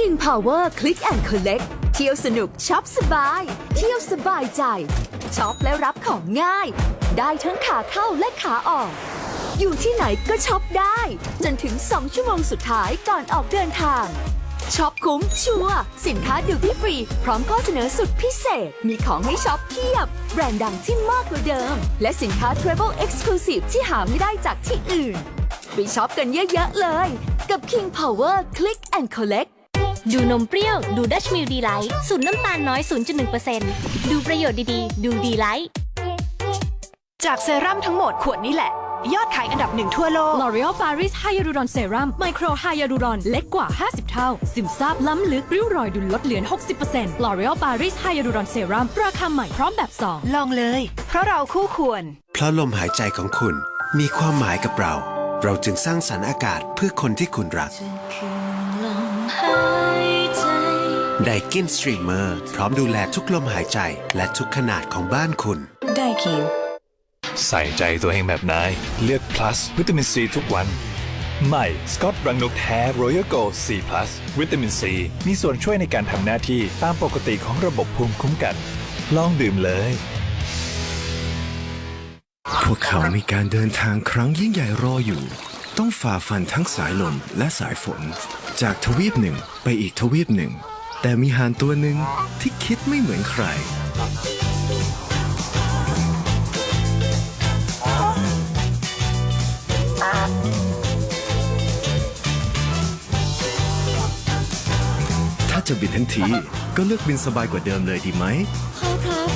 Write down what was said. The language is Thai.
King Power Click and Collect เที่ยวสนุกช็อปสบาย เที่ยวสบายใจช็อปและรับของง่าย ได้ทั้งขาเข้าและขาออก อยู่ที่ไหนก็ช็อปได้ จนถึง 2 ชั่วโมงสุดท้ายก่อนออกเดินทางช็อปคุ้มชัวร์สินค้าดิวตี้ฟรี พร้อมข้อเสนอสุดพิเศษ มีของให้ช็อปเพียบ แบรนด์ดังที่มากกว่าเดิม และสินค้า Travel Exclusive ที่หาไม่ได้จากที่อื่น ไปช็อปกันเยอะ ๆ เลย กับ King Power Click and Collect ดูนมเปรี้ยว ดูดัชมิลดีไลท์สูนน้ำตาลน้อย 0.1%ดูประโยชน์ดีๆ ดูดีไลท์จากเซรั่มทั้งหมดขวดนี้แหละ ยอดขายอันดับหนึ่งทั่วโลก L'Oreal Paris Hyaluron Serum Micro Hyaluron เล็กกว่า 50 เท่า ซึมซาบล้ำลึก ริ้วรอยดูลดเหลือน 60% L'Oreal Paris Hyaluron Serum ราคาใหม่พร้อมแบบ2ลองเลย เพราะเราคู่ควร เพราะลมหายใจของคุณมีความหมายกับเรา เราจึงสร้างสรรค์อากาศเพื่อคนที่คุณรัก ไดกินสตรีมเมอร์พร้อมดูแลทุกลมหายใจและทุกขนาดของบ้านคุณ ได้คิวใส่ใจตัวเองแบบนาย เลือก plus วิตามินซีทุกวัน ใหม่ สกอตรังนกแท้ Royal Gold 4 plus วิตามินซีมีส่วนช่วยในการทำหน้าที่ตามปกติของระบบภูมิคุ้มกัน ลองดื่มเลย พวกเขามีการเดินทางครั้งยิ่งใหญ่รออยู่ ต้องฝ่าฟันทั้งสายลมและสายฝน จากทวีปหนึ่งไปอีกทวีปหนึ่ง แต่มีห่านตัวหนึ่งที่คิดไม่เหมือนใคร ถ้าจะบินทั้งทีก็เลือกบินสบายกว่าเดิมเลยดีไหม พ่อครับ